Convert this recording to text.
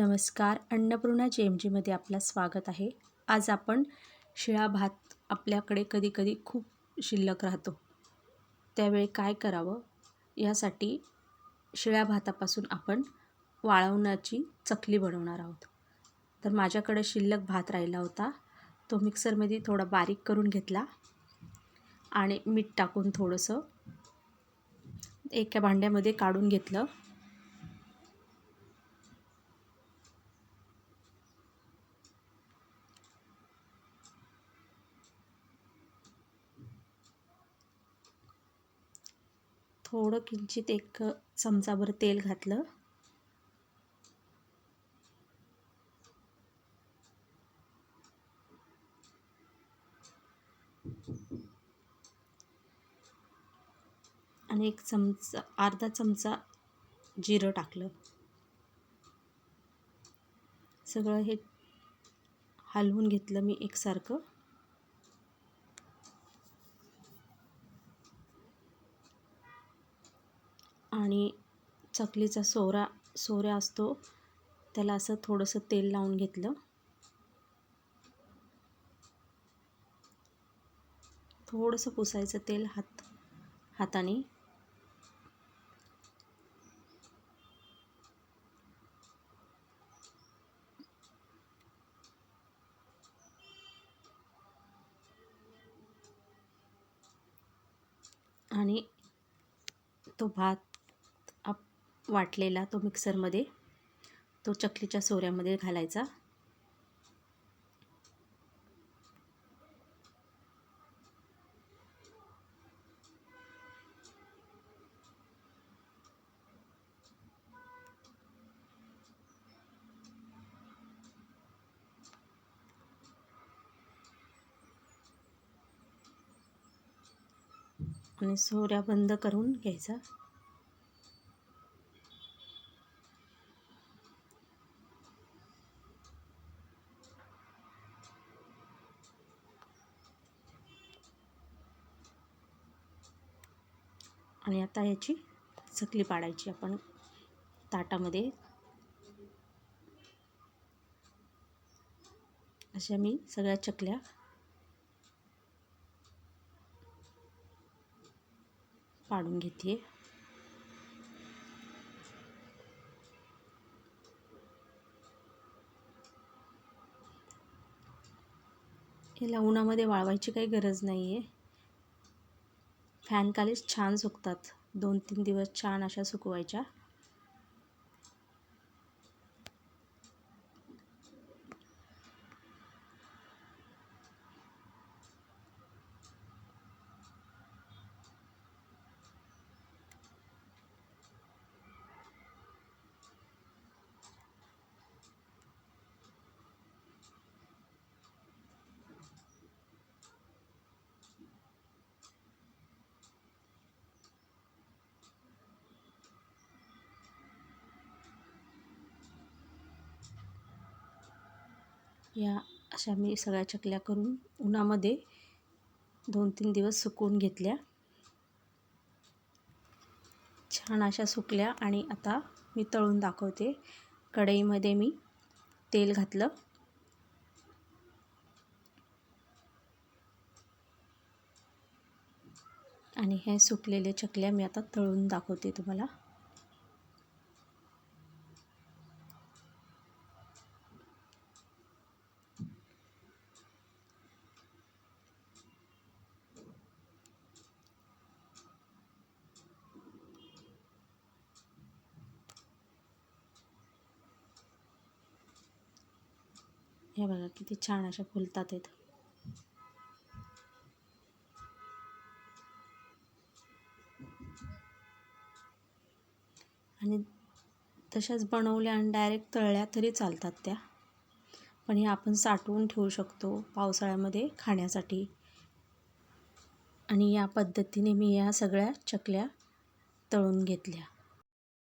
नमस्कार अन्नपूर्णा जे एम जीमध्ये आपलं स्वागत आहे. आज आपण शिळा भात आपल्याकडे कधीकधी खूप शिल्लक राहतो. त्यावेळी काय करावं? यासाठी शिळ्या भातापासून आपण वाळवण्याची चकली बनवणार आहोत. तर माझ्याकडे शिल्लक भात राहिला होता. तो मिक्सरमध्ये थोडा बारीक करून घेतला आणि मीठ टाकून थोडंसं एका भांड्यामध्ये काढून घेतलं. थोडं किंचित एक चमचाभर तेल घातलं. आणि एक चमचा अर्धा चमचा जिरं टाकलं. सगळं हे हलवून घेतलं मी एकसारखं. आणि चकलीचा सोरा सोऱ्या असतो. त्याला असं थोडंसं तेल लावून घेतलं. थोडंसं पुसायचं तेल हात हाताने. आणि तो भात वाटलेला तो मिक्सरमध्ये तो चकलीच्या सोऱ्यामध्ये घालायचा. आणि सोऱ्या बंद करून घ्यायचा. आणि आता याची चकली पाडायची आपण ताटामध्ये. अशा मी सगळ्या चकल्या पाडून घेते याला उन्हामध्ये वाळवायची काही गरज नाही आहे फॅनखालीच छान सुकतात. दोन तीन दिवस छान अशा सुकवायच्या. या अशा मी सगळ्या चकल्या करून उन्हामध्ये दोन तीन दिवस सुकवून घेतल्या. छान अशा सुकल्या आणि आता मी तळून दाखवते. कढईमध्ये मी तेल घातलं. आणि हे सुकलेले चकल्या मी आता तळून दाखवते तुम्हाला. हे बघा किती छान अशा फुलतात आहेत. आणि तशाच बनवल्या आणि डायरेक्ट तळल्या तरी चालतात त्या. पण हे आपण साठवून ठेवू शकतो पावसाळ्यामध्ये खाण्यासाठी. आणि या पद्धतीने मी या सगळ्या चकल्या तळून घेतल्या.